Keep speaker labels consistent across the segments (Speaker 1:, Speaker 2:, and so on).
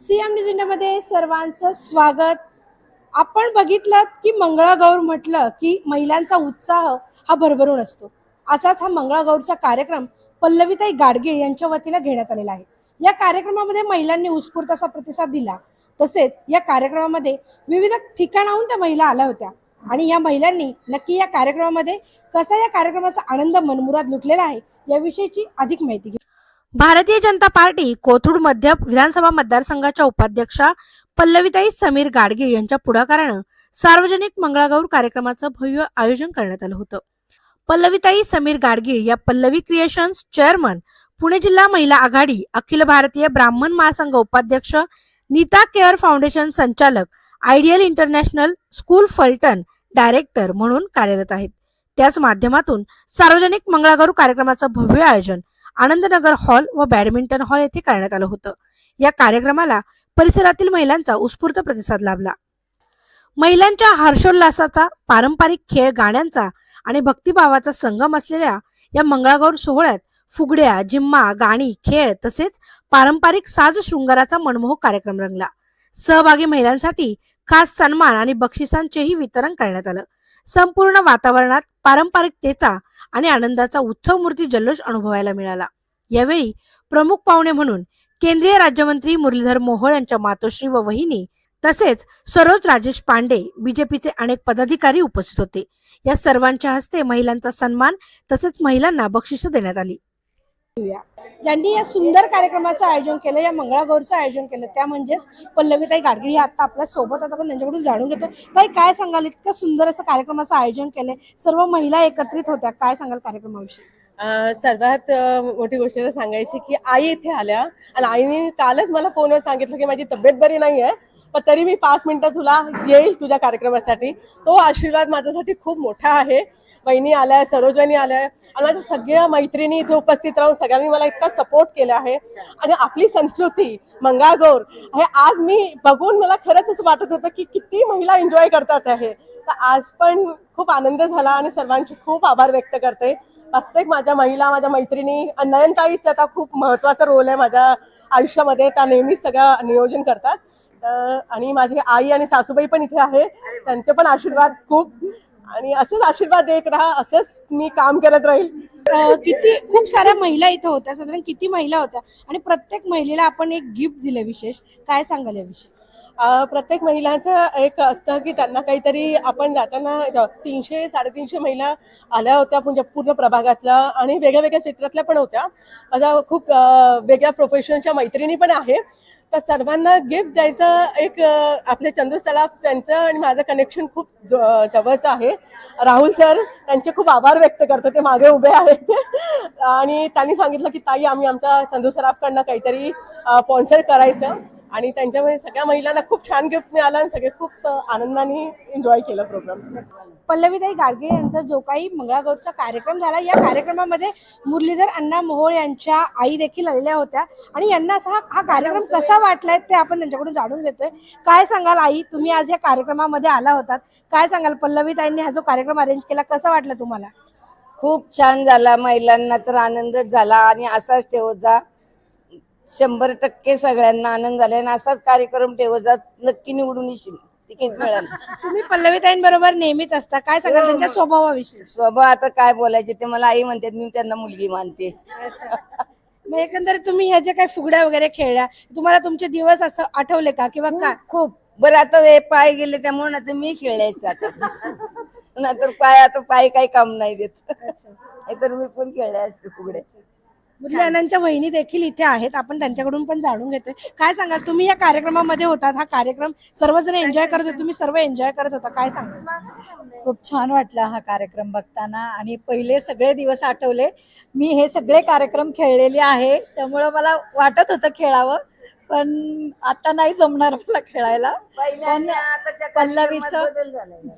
Speaker 1: CM news इंडियामध्ये सर्वांचं स्वागत. आपण बघितलं की मंगळागौर म्हटलं की महिलांचा उत्साह हा भरभरून असतो. असाच हा मंगळागौरचा कार्यक्रम पल्लवीताई गाडगीळ यांच्या वतीनं घेण्यात आलेला आहे. या कार्यक्रमामध्ये महिलांनी उत्स्फूर्त असा प्रतिसाद दिला. तसेच या कार्यक्रमामध्ये विविध ठिकाणाहून त्या महिला आल्या होत्या. आणि या महिलांनी नक्की या कार्यक्रमामध्ये कसा या कार्यक्रमाचा आनंद मनमुरात लुटलेला आहे याविषयीची अधिक माहिती घेऊ. भारतीय जनता पार्टी कोथरूड मध्य विधानसभा मतदारसंघाच्या उपाध्यक्षा पल्लवीताई समीर गाडगे यांच्या पुढाकारानं सार्वजनिक मंगळागौर कार्यक्रमाचं भव्य आयोजन करण्यात आलं होतं. पल्लवीताई समीर गाडगीळ या पल्लवी क्रिएशन्स चेअरमन पुणे जिल्हा महिला आघाडी अखिल भारतीय ब्राह्मण महासंघ उपाध्यक्ष नीता केअर फाउंडेशन संचालक ideal international school Phaltan director म्हणून कार्यरत आहेत. त्याच माध्यमातून सार्वजनिक मंगळागौर कार्यक्रमाचं भव्य आयोजन आनंदनगर हॉल व बॅडमिंटन हॉल येथे करण्यात आलं होतं. या कार्यक्रमाला परिसरातील महिलांचा उत्स्फूर्त प्रतिसाद लाभला. महिलांच्या हर्षोल्लासाचा पारंपरिक खेळ गाण्यांचा आणि भक्तिभावाचा संगम असलेल्या या मंगळागौर सोहळ्यात फुगड्या जिम्मा गाणी खेळ तसेच पारंपरिक साज शृंगाराचा मनमोहक कार्यक्रम रंगला. सहभागी महिलांसाठी खास सन्मान आणि बक्षिसांचेही वितरण करण्यात आलं. संपूर्ण वातावरणात पारंपरिकतेचा आणि आनंदाचा उत्सव मूर्ती जल्लोष अनुभवायला मिळाला. यावेळी प्रमुख पाहुणे म्हणून केंद्रीय राज्यमंत्री मुरलीधर मोहोळ यांच्या मातोश्री व वहिनी तसेच सरोज राजेश पांडे बीजेपीचे अनेक पदाधिकारी उपस्थित होते. या सर्वांच्या हस्ते महिलांचा सन्मान तसेच महिलांना बक्षिस देण्यात आली. ज्यांनी या सुंदर कार्यक्रमाचं आयोजन केलं या मंगळागौरचं आयोजन केलं त्या म्हणजेच पल्लवीताई गाडगिळी आता आपल्यासोबत आता आपण त्यांच्याकडून जाणून घेतो. ताई काय सांगाल? इतकं सुंदर असं कार्यक्रमाचं आयोजन केलंय. सर्व महिला एकत्रित होत्या. काय सांगाल कार्यक्रमाविषयी?
Speaker 2: सर्वात मोठी गोष्ट सांगायची की आई इथे आल्या. आणि आईने कालच मला फोनवर सांगितलं की माझी तब्येत बरी नाही आहे पण तरी मी पाच मिनिटं तुला येईल तुझ्या कार्यक्रमासाठी. तो आशीर्वाद माझ्यासाठी खूप मोठा आहे. बहिणी आल्या सरोजनी आल्या आणि माझ्या सगळ्या मैत्रिणी इथे उपस्थित राहून सगळ्यांनी मला इतका सपोर्ट केला आहे. आणि आपली संस्कृती मंगागौर हे आज मी बघून मला खरंच वाटत होतं की किती महिला एन्जॉय करतात आहे. तर आज पण खूप आनंद झाला आणि सर्वांचे खूप आभार व्यक्त करते. प्रत्येक माझ्या महिला माझ्या मैत्रिणी आणि नयनताई त्याचा खूप महत्त्वाचा रोल आहे माझ्या आयुष्यामध्ये. त्या नेहमीच सगळं नियोजन करतात. तर आणि माझी आई आणि सासूबाई पण इथे आहे. त्यांचे पण आशीर्वाद खूप. आणि असंच आशीर्वाद देत राहा असंच मी काम करत राहील.
Speaker 1: किती खूप साऱ्या महिला इथं होत्या साधारण किती महिला होत्या? आणि प्रत्येक महिलेला आपण एक गिफ्ट दिलं विशेष. काय सांगाल याविषयी?
Speaker 2: अं, प्रत्येक महिलांचं एक असतं की त्यांना काहीतरी आपण जाताना तीनशे साडेतीनशे महिला आल्या होत्या म्हणजे पूर्ण प्रभागातल्या आणि वेगळ्या वेगळ्या क्षेत्रातल्या पण होत्या. माझ्या खूप वेगळ्या प्रोफेशनच्या मैत्रिणी पण आहे. तर सर्वांना गिफ्ट द्यायचं एक आपले चंदू सलाफ त्यांचं आणि माझं कनेक्शन खूप जवळचं आहे. राहुल सर त्यांचे खूप आभार व्यक्त करतो ते मागे उभे आहेत. आणि त्यांनी सांगितलं की ताई आम्ही आमच्या चंदू सराफकडनं काहीतरी स्पॉन्सर करायचं. आणि त्यांच्यामध्ये सगळ्या महिलांना खूप छान गिफ्ट मिळालं आणि सगळे खूप आनंदाने एन्जॉय केलं प्रोग्राम
Speaker 1: पल्लवीताई गाडगे यांचा जो काही मंगळागौरचा कार्यक्रम झाला या कार्यक्रमामध्ये मुरलीधर अण्णा मोहोळ यांच्या आई देखील आलेल्या होत्या. आणि यांना असा हा- हा कार्यक्रम कसा वाटलाय ते आपण त्यांच्याकडून जाणून घेतोय. काय सांगाल आई? तुम्ही आज या कार्यक्रमामध्ये आला होतात. काय सांगाल? पल्लवीताईंनी हा जो कार्यक्रम अरेंज केला कसा वाटला तुम्हाला?
Speaker 3: खूप छान झाला. महिलांना तर आनंदच झाला. आणि असाच ठेवत जा. शंभर टक्के सगळ्यांना आनंद झाला आणि असाच कार्यक्रम ठेवत जा नक्की निवडून येशील. तिकीट मिळेल.
Speaker 1: तुम्ही पल्लवीताईंबरोबर नेहमीच असता. काय सांगाल? त्यांच्या स्वभावाविषयी.
Speaker 3: स्वभाव आता काय बोलायचे ते मला आई म्हणते मी त्यांना मुलगी मानते.
Speaker 1: मग एकंदरीत तुम्ही ह्या ज्या काही फुगड्या वगैरे खेळल्या तुम्हाला तुमचे दिवस असं आठवले का किंवा काय?
Speaker 3: खूप. बरं आता हे पाय गेले त्यामुळे आता मी असते आता. नाहीतर पाय आता पाय काही काम नाही देत. नाहीतर मी पण खेळले असते फुगडे.
Speaker 1: मुरली वहिनी देखील इथे आहेत. आपण त्यांच्याकडून पण जाणून घेतोय. काय सांगाल? तुम्ही या कार्यक्रमामध्ये होतात. हा कार्यक्रम सर्वजण एन्जॉय करत होते. तुम्ही सर्व एन्जॉय करत होता. काय सांगाल?
Speaker 4: खूप छान वाटला हा कार्यक्रम बघताना. आणि पहिले सगळे दिवस आठवले. मी हे सगळे कार्यक्रम खेळलेले आहे. त्यामुळं मला वाटत होतं खेळावं. पण आता नाही जमणार मला खेळायला. पल्लवीचं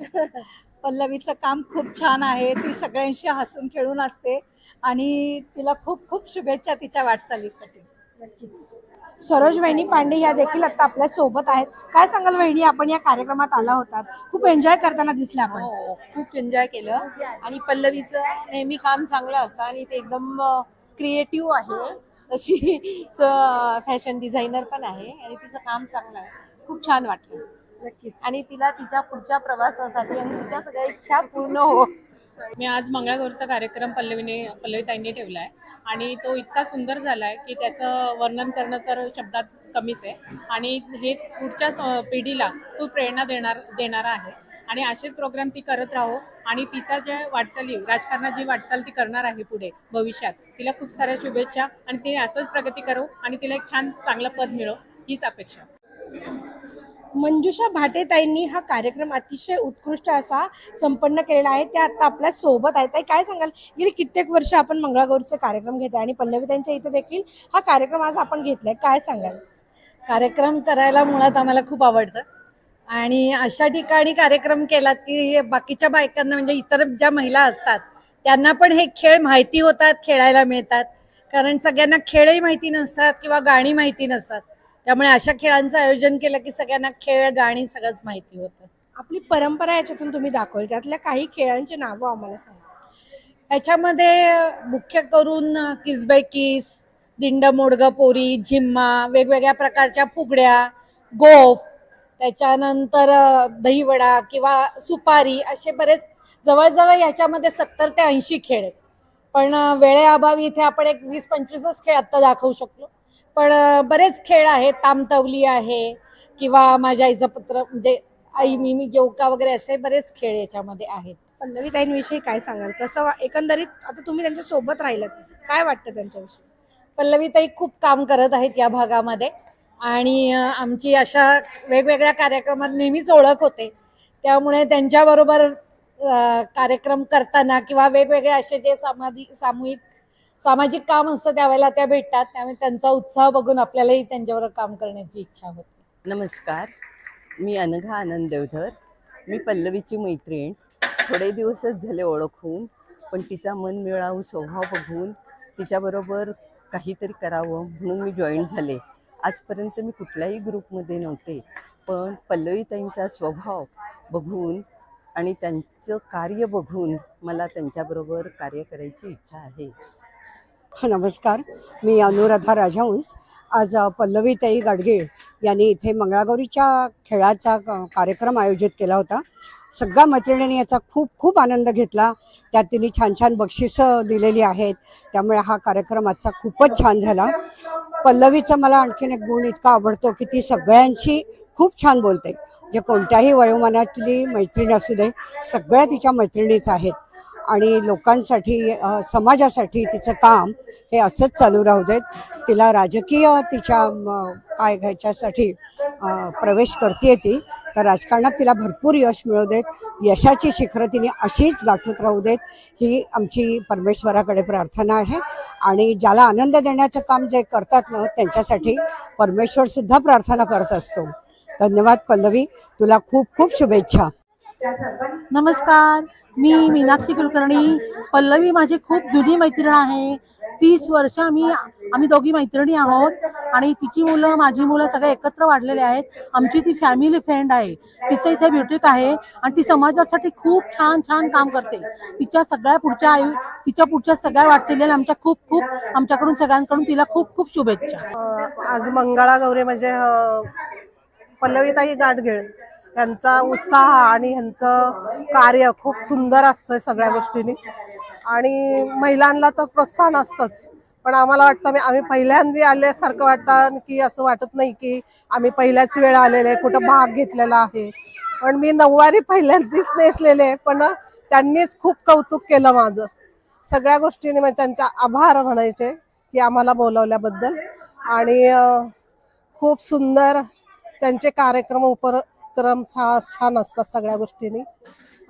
Speaker 4: पल्लवीचं काम खूप छान आहे. ती सगळ्यांशी हसून खेळून असते. आणि तिला खूप खूप शुभेच्छा तिच्या वाटचालीसाठी.
Speaker 1: सरोज वहिनी पांडे या देखील आता आपल्यासोबत आहेत. काय सांगाल वहिनी आपण या कार्यक्रमात आला होतात. खूप एन्जॉय करताना दिसल्या आपण.
Speaker 5: हो खूप एन्जॉय केलं. आणि पल्लवीचं नेहमी काम चांगलं असतं आणि ते एकदम क्रिएटिव्ह आहे. तशी फॅशन डिझायनर पण आहे आणि तिचं काम चांगलं आहे. खूप छान वाटलं.
Speaker 1: नक्कीच.
Speaker 5: आणि तिला तिच्या पुढच्या प्रवासासाठी आणि तिच्या सगळ्या इच्छा पूर्ण हो
Speaker 6: मी आज मंगळागौरचा कार्यक्रम पल्लवीने पल्लवीताईंनी ठेवला आहे आणि तो इतका सुंदर झाला आहे की त्याचं वर्णन करणं तर शब्दात कमीच आहे. आणि हे पुढच्याच पिढीला खूप प्रेरणा देणार देणारा आहे. आणि असेच प्रोग्राम ती करत राहो. आणि तिचा जे वाटचाली राजकारणात जी वाटचाल ती करणार आहे पुढे भविष्यात तिला खूप साऱ्या शुभेच्छा. आणि तिने असंच प्रगती करो आणि तिला एक छान चांगलं पद मिळो हीच अपेक्षा.
Speaker 1: मंजुषा भाटेताईंनी हा कार्यक्रम अतिशय उत्कृष्ट असा संपन्न केलेला आहे. त्या आता आपल्यासोबत आहेत. ताई काय सांगाल? गेली कित्येक वर्ष आपण मंगळागौरचे कार्यक्रम घेतोय आणि पल्लवीताईंच्या इथे देखील हा कार्यक्रम आज आपण घेतलाय. काय सांगाल?
Speaker 4: कार्यक्रम करायला मुळात आम्हाला खूप आवडतं. आणि अशा ठिकाणी कार्यक्रम केलात की बाकीच्या बायकांना म्हणजे इतर ज्या महिला असतात त्यांना पण हे खेळ माहिती होतात खेळायला मिळतात. कारण सगळ्यांना खेळही माहिती नसतात किंवा गाणी माहिती नसतात. त्यामुळे अशा खेळांचं आयोजन केलं की सगळ्यांना खेळ गाणी सगळंच माहिती होतं.
Speaker 1: आपली परंपरा याच्यातून तुम्ही दाखवली. त्यातल्या काही खेळांची नावं आम्हाला सांगा.
Speaker 4: याच्यामध्ये मुख्य करून किस बाय किस दिंड मोडग पोरी झिम्मा वेगवेगळ्या प्रकारच्या फुगड्या गोफ त्याच्यानंतर दहीवडा किंवा सुपारी असे बरेच जवळजवळ याच्यामध्ये सत्तर ते ऐंशी खेळ आहेत. पण वेळेअभावी इथे आपण एक वीस पंचवीसच खेळ आत्ता दाखवू शकलो. पण बरेच खेळ आहेत. तामतवली आहे किंवा माझ्या आईचं पत्र म्हणजे आई मी मी जेवका वगैरे असे बरेच खेळ याच्यामध्ये आहेत.
Speaker 1: पल्लवीताईंविषयी काय सांगाल? कसं एकंदरीत आता तुम्ही त्यांच्यासोबत राहिलात. काय वाटतं त्यांच्याविषयी?
Speaker 4: पल्लवीताई खूप काम करत आहेत या भागामध्ये आणि आमची अशा वेगवेगळ्या कार्यक्रमात नेहमीच ओळख होते. त्यामुळे त्यांच्याबरोबर कार्यक्रम करताना किंवा वेगवेगळे असे जे सामाजिक सामूहिक सामाजिक काम असतं त्यावेळेला त्या भेटतात त्यामुळे त्यांचा उत्साह बघून आपल्यालाही त्यांच्यावर काम करण्याची इच्छा होते.
Speaker 7: नमस्कार. मी अनघा आनंद देवधर. मी पल्लवीची मैत्रीण. थोडे दिवसच झाले ओळखून पण तिचा मन मिळावू स्वभाव बघून तिच्याबरोबर काहीतरी करावं म्हणून मी जॉईन झाले. आजपर्यंत मी कुठल्याही ग्रुपमध्ये नव्हते पण पल्लवीताईंचा स्वभाव बघून आणि त्यांचं कार्य बघून मला त्यांच्याबरोबर कार्य करायची इच्छा आहे.
Speaker 8: नमस्कार. मी अनुराधा राजहंस. आज पल्लवीताई गाडगे यांनी इथे मंगळागौरीच्या खेळाचा क- कार्यक्रम आयोजित केला होता. सगळ्या मैत्रिणींनी याचा खूप खूप आनंद घेतला. त्यात तिने छान छान बक्षिसं दिलेली आहेत. त्यामुळे हा कार्यक्रम आजचा खूपच छान झाला. पल्लवीचा मला आणखीन एक गुण इतका आवडतो की ती सगळ्यांशी खूप छान बोलते. जे कोणत्याही वयोमानातली मैत्रीण असू दे सगळ्या तिच्या मैत्रिणीच आहेत. आणि लोकांसाठी समाजासाठी तिचं काम हे असंच चालू राहू देत. तिला राजकीय तिच्या काय घ्यायच्यासाठी प्रवेश करते ती. तर राजकारणात तिला भरपूर यश मिळू देत. यशाची शिखरं तिने अशीच गाठत राहू देत. ही आमची परमेश्वराकडे प्रार्थना आहे. आणि ज्याला आनंद देण्याचं काम जे करतात ना त्यांच्यासाठी परमेश्वरसुद्धा प्रार्थना करत असतो. धन्यवाद पल्लवी. तुला खूप खूप शुभेच्छा.
Speaker 9: नमस्कार. मी मीनाक्षी कुलकर्णी. पल्लवी माझी खूप जुनी मैत्रीण आहे. तीस वर्ष आम्ही आम्ही दोघी मैत्रिणी आहोत आणि तिची मुलं माझी मुलं सगळे एकत्र वाढलेले आहेत. आमची ती फॅमिली फ्रेंड आहे. तिचं इथे ब्युटिक आहे आणि ती समाजासाठी खूप छान छान काम करते. तिच्या सगळ्या पुढच्या आयु तिच्या पुढच्या सगळ्या वाटचालीला आमच्या खूप खूप आमच्याकडून सगळ्यांकडून तिला खूप खूप शुभेच्छा.
Speaker 2: आज आज मंगळागौरी म्हणजे पल्लवीताई पल्लवीताई गाडगीळ यांचा उत्साह आणि ह्यांचं कार्य खूप सुंदर असतं सगळ्या गोष्टींनी. आणि महिलांना तर प्रोत्साहन असतंच. पण आम्हाला वाटतं आम्ही पहिल्यांदा आल्यासारखं वाटतं की असं वाटत नाही की आम्ही पहिल्याच वेळ आलेले कुठं भाग घेतलेला आहे. पण मी नऊवारी पहिल्यांदाच नेसलेले पण त्यांनीच खूप कौतुक केलं माझं. सगळ्या गोष्टींनी म्हणजे त्यांचा आभार म्हणायचे की आम्हाला बोलवल्याबद्दल. आणि खूप सुंदर त्यांचे कार्यक्रम उपक्रम छान असतात सगळ्या गोष्टींनी.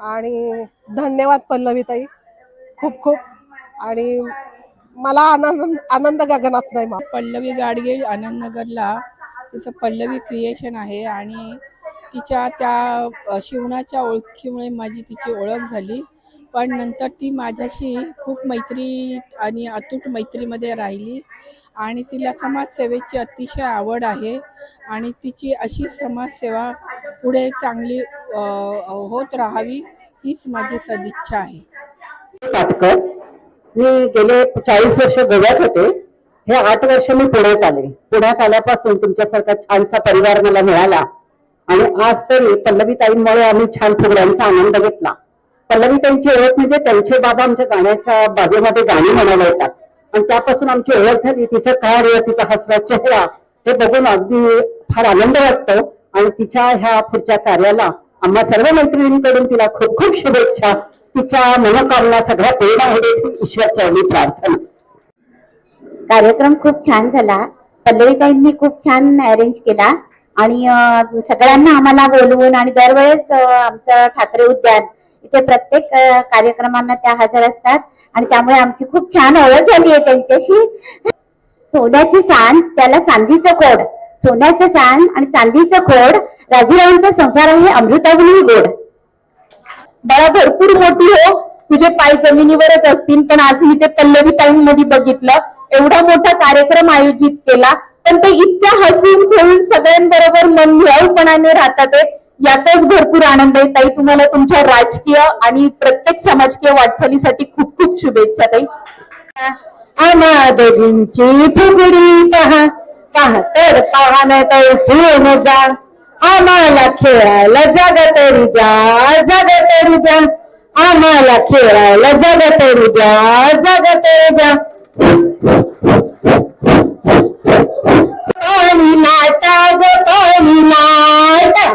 Speaker 2: आणि धन्यवाद पल्लवीताई. खूप खूप आणि मला आनंद आनंद गगनात नाही मग
Speaker 10: पल्लवी गाडगे आनंदनगरला. तिचं पल्लवी क्रिएशन आहे आणि तिच्या त्या शिवणाच्या ओळखीमुळे माझी तिची ओळख झाली. पण नंतर ती माझ्याशी खूप मैत्री आणि अतूट मैत्रीमध्ये राहिली. आणि तिला समाजसेवेची अतिशय आवड आहे. आणि तिची अशी समाजसेवा पुढे चांगली होत राहावी हीच माझी सदिच्छा आहे.
Speaker 11: पाटकर मी गेले चाळीस वर्ष गोव्यात होते. हे आठ वर्ष मी पुण्यात आले पुण्यात आल्यापासून तुमच्यासारखा छानसा परिवार मला मिळाला. आणि आज तरी पल्लवीताईंमुळे आम्ही छान फुगड्यांचा आनंद घेतला. पल्लवीताईंची ओळख म्हणजे त्यांचे बाबा आमच्या गाण्याच्या बागेमध्ये गाणी म्हणायला येतात. आणि त्यापासून आमची ओळख झाली तिचं कार्य तिचा हसरा चेहरा हे बघून अगदी फार आनंद वाटतो. आणि तिच्या ह्या पुढच्या कार्याला आम्हा सर्व मैत्रिणींकडून तिला खूप खूप शुभेच्छा. तिच्या मनोकामना सगळ्या पूर्ण होईल ईश्वर चरणी प्रार्थना.
Speaker 12: कार्यक्रम खूप छान झाला. पल्लवीताईंनी खूप छान अरेंज केला. आणि सगळ्यांना आम्हाला बोलवून आणि दरवेळेस आमचं ठाकरे उद्यान इथे प्रत्येक कार्यक्रमांना त्या हजर असतात. आणि त्यामुळे आमची खूप छान ओळख झाली आहे त्यांच्याशी. सोन्याची सांड त्याला चांदीचं कोड सोन्याचं सांड आणि चांदीचं खोड राजूरावांचा संसार आहे अमृतावली गोड.
Speaker 13: बाळा भरपूर मोठी हो. तुझे पाय जमिनीवरच असतील पण आज मी ते पल्लवी मध्ये बघितलं. एवढा मोठा कार्यक्रम आयोजित केला. पण ते इतक्या हसून खेळून सगळ्यांबरोबर मन मिळाऊपणाने राहतात यातच भरपूर आनंद आहे. ताई तुम्हाला तुमच्या राजकीय आणि प्रत्येक समाजकीय वाटचालीसाठी खूप खूप शुभेच्छा ताई.
Speaker 11: अनादजींची फुगडी पहा. पहा तर पाहण तर फिरून जा. आम्हाला खेळायला जग तरी जा जग तरी जा आम्हाला खेळायला जग तरी जा जग तरी जा पाणी लाटा ग पाणी लाटा.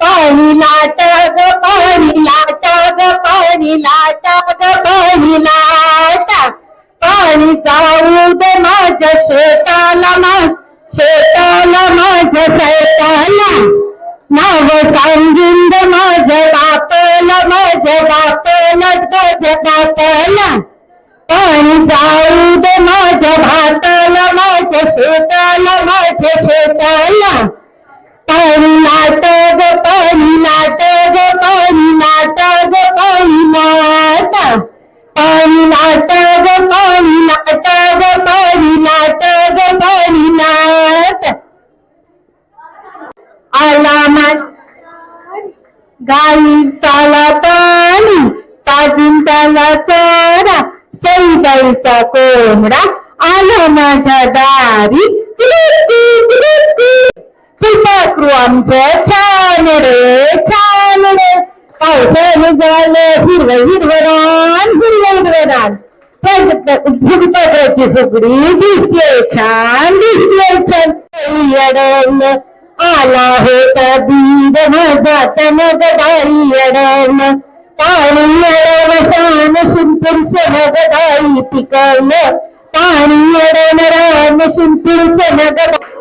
Speaker 11: पाणी लाटा ग पाणी लाटा ग पाणी लाटा ग पाणी लाटा. पाणी जाऊ दे माझ्या शेताला माझ शेताला माझ्या शेताला. नाव सांगून दे माझ्या बापाला माझ्या बापाला माझ्या बापाला. पाणी जाऊ दे माझ्या भाताला माझ्या शेताला माझ्या शेताला. पाणी लाट ग पाणी लाट ग पाणी लाट ग पाणी लाट पाणी लाट ग पाणी लाट ग पाणी लाट ग पाणी लाट आला मा गाई चाला पाणी पाजून त्याला चारा. सईबाईचा कोंबडा आला माझ्या दारी. पिताकू आमचं छान रे छान रे पावसाने झालं हिरव हिरवरान हिरव हिरवरान फुलपाखराची सुगडी दिसले छान दिसले छान अडवलं आला होता बीड माझा तनग दाई अडवलं पाणी अडवलं शान सुंदरचं मग दाई पिकवलं पाणी अडवलं रान सुंदरचं मग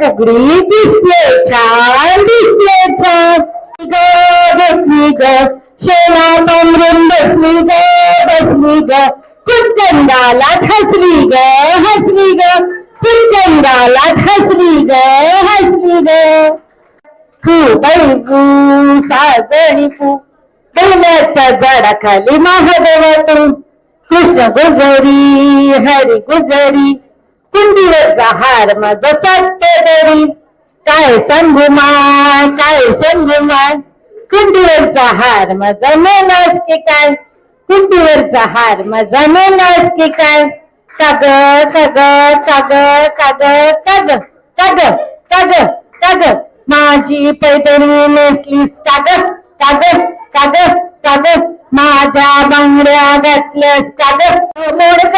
Speaker 11: फुलपत्राची फुगडी दिसले छान दिसले छान ग बसली ग शेणा पांघरून बसली ग बसली ग कुटंदाला हसली ग हसली ग कुटंदाला हसली ग हसली ग तू बाई फू बैलाच्या झाडाखाली महादेवातून कृष्ण गुजरी हरी गुजरी कुंडीवरचा हार माझा सत्य काय सांगू माय काय सांगू माय कुंडीवरचा हार माझा मेलास की काय? कुंडीवरचा हार माझा मेलास की काय? काग काग काग काग काग काग काग काग माझी पैदणी नेसली काग काग काग काग माझ्या बांगड्या घातल्यास काग मोडक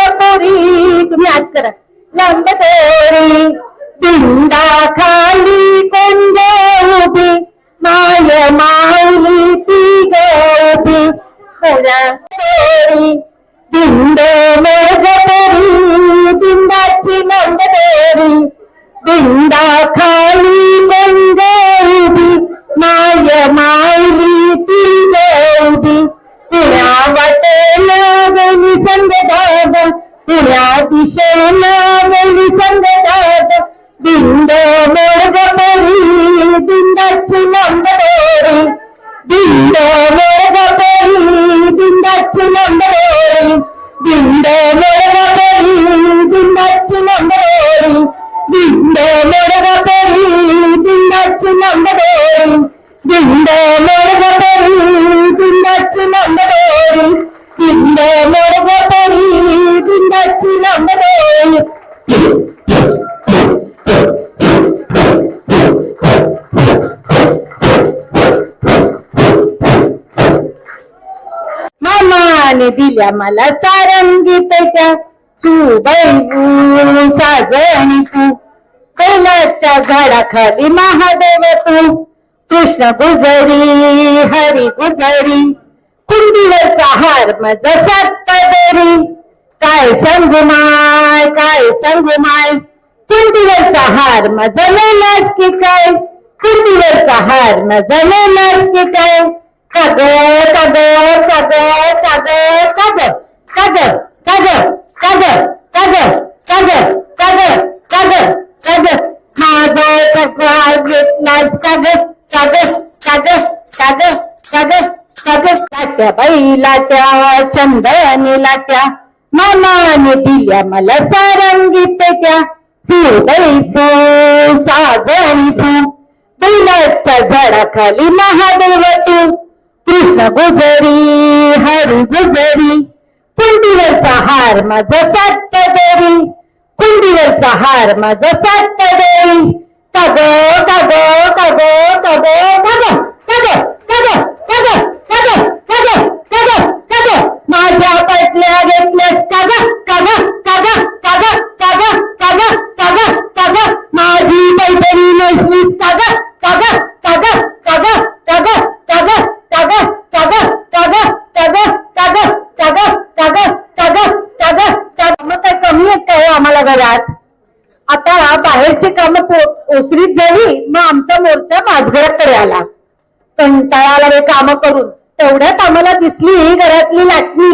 Speaker 11: दिल्या मला सारंगी त्याच्या तू बैबू साजणी तू. कैलाच्या झाडाखाली महादेव तू. कृष्ण गुजरी हरी गुजरी. कुंडीवरचा हार मज सत्तरी काय सांगू माय काय सांगू माय. कुंडीवरचा हार मज लेलास की काय? कुंडीवरचा हार मज लेलास की काय? काग काग काग काग काग काग काग काग काग काग काग काग काग माझा सगळा घेतला काग काग काग काग काग काग लाट्या बाई लाट्या चंदनी लाट्या मामाने दिल्या मला सारंगी पेट्या तू तू साजणी तू बैलाच्या झाडाखाली महादेव तू कृष्ण गुजरी हरी गुजरी कुंडीवरचा हार माझा सत्त देवी कुंडीवरचा हार माझा सत्त देवी का गो का गो का गो का गो का गो आम्हाला घरात. आता बाहेरची कामं ओसरीत झाली मग आमचा मोर्चा माझघराकडे आला. कंटाळा आला रे कामं करून. तेवढ्यात आम्हाला दिसली घरातली लाटणी.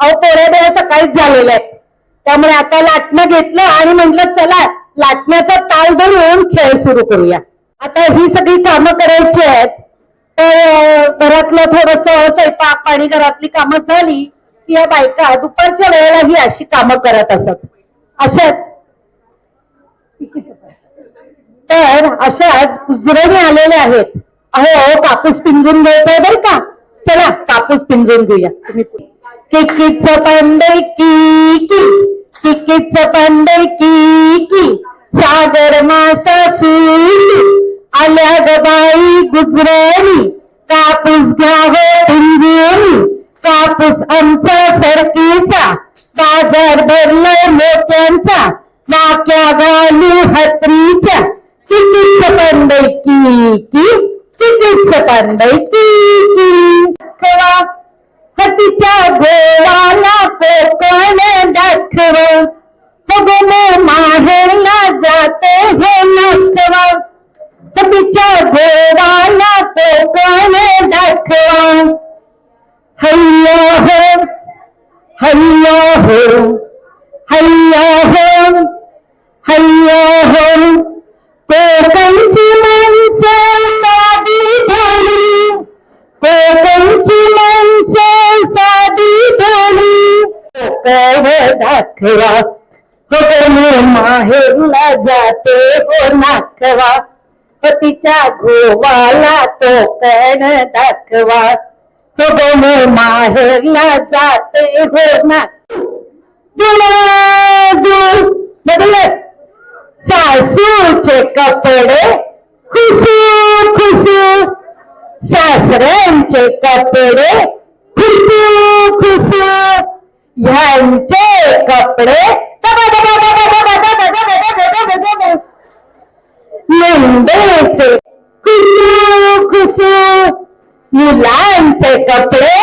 Speaker 11: अहो पोऱ्या बेळ्या सकाळीच झालेल्या आहेत. त्यामुळे आता लाटणं घेतलं आणि म्हटलं चला लाटण्याचा ताल धरून खेळ सुरू करूया. आता ही सगळी कामं करायची आहेत. तर घरातलं थोडस स्वयंपाक पाणी घरातली कामं झाली की या बायका दुपारच्या वेळेला ही अशी कामं करत असत. अशाच तर अशाच उजरणी आलेले आहेत. अहो कापूस पिंजून घ्यायचंय बरं का? चला कापूस पिंजून घेऊया तुम्ही किकीच पंडई की किकीच पंडई नाखवा दाखवा माहेरला जाते हो नाखवा? पतीच्या गोवाला तो कण दाखवा. तो कोकण माहेरला जाते हो ना बदल सासूचे कपडे खुसू खुसू. सासऱ्यांचे कपडे खुसू खुसू. ह्यांचे कपडे नंदेचे खुसू खुसू मुलांचे कपडे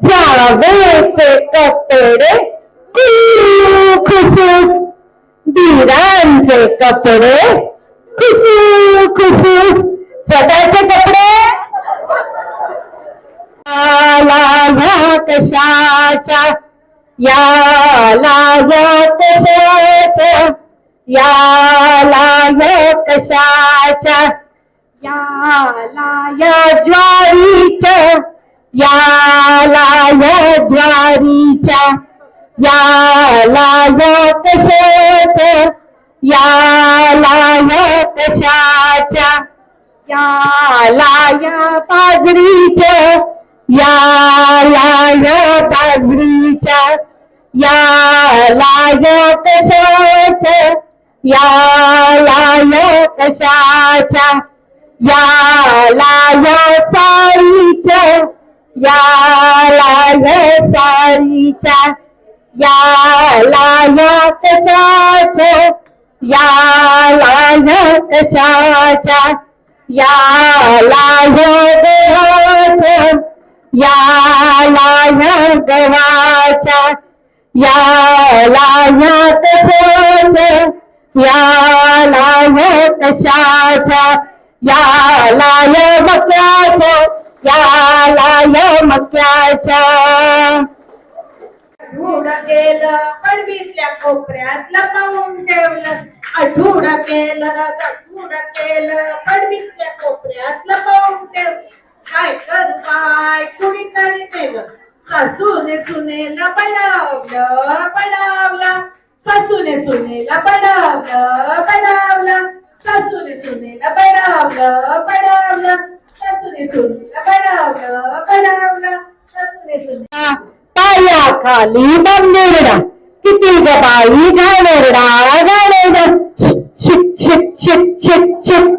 Speaker 11: जावेचे कपडे खुसू खुसू धीरांचे कपडे खुसू खुसू स्वतःचे कपडे कशाचा याला कशाचा याला कशाचा याला ज्वारीच्या याला ज्वारीच्या याला कशाचा याला कशाच्या याला बाजरीच्या या लाज पागरीच्या या लाज कशाच या लाज कशाच्या या लाज सारीच्या या लाज सारीच्या या लाज कशाच या लाज या लाज याला गवाचा याला सोच याला कशाचा याला मक्याचा याला मक्याचा
Speaker 14: आठवण केलं पडवीतल्या कोपऱ्यात लपवून ठेवलं आठवण केलं आठवण केलं पडवीतल्या कोपऱ्यात लपवून ठेवलं काय कर पाय सुनेला पडावलं पडावला सासूने सुनेला पडावलं पडावला सासूने सुनेला पडावलं पडावलं सासूने सुनेला पडावलं पडावलं सुनेला
Speaker 11: पाया खाली किती गबाई घाणेरडा. घाणेरडा शिक शिक शिक शिक शिक.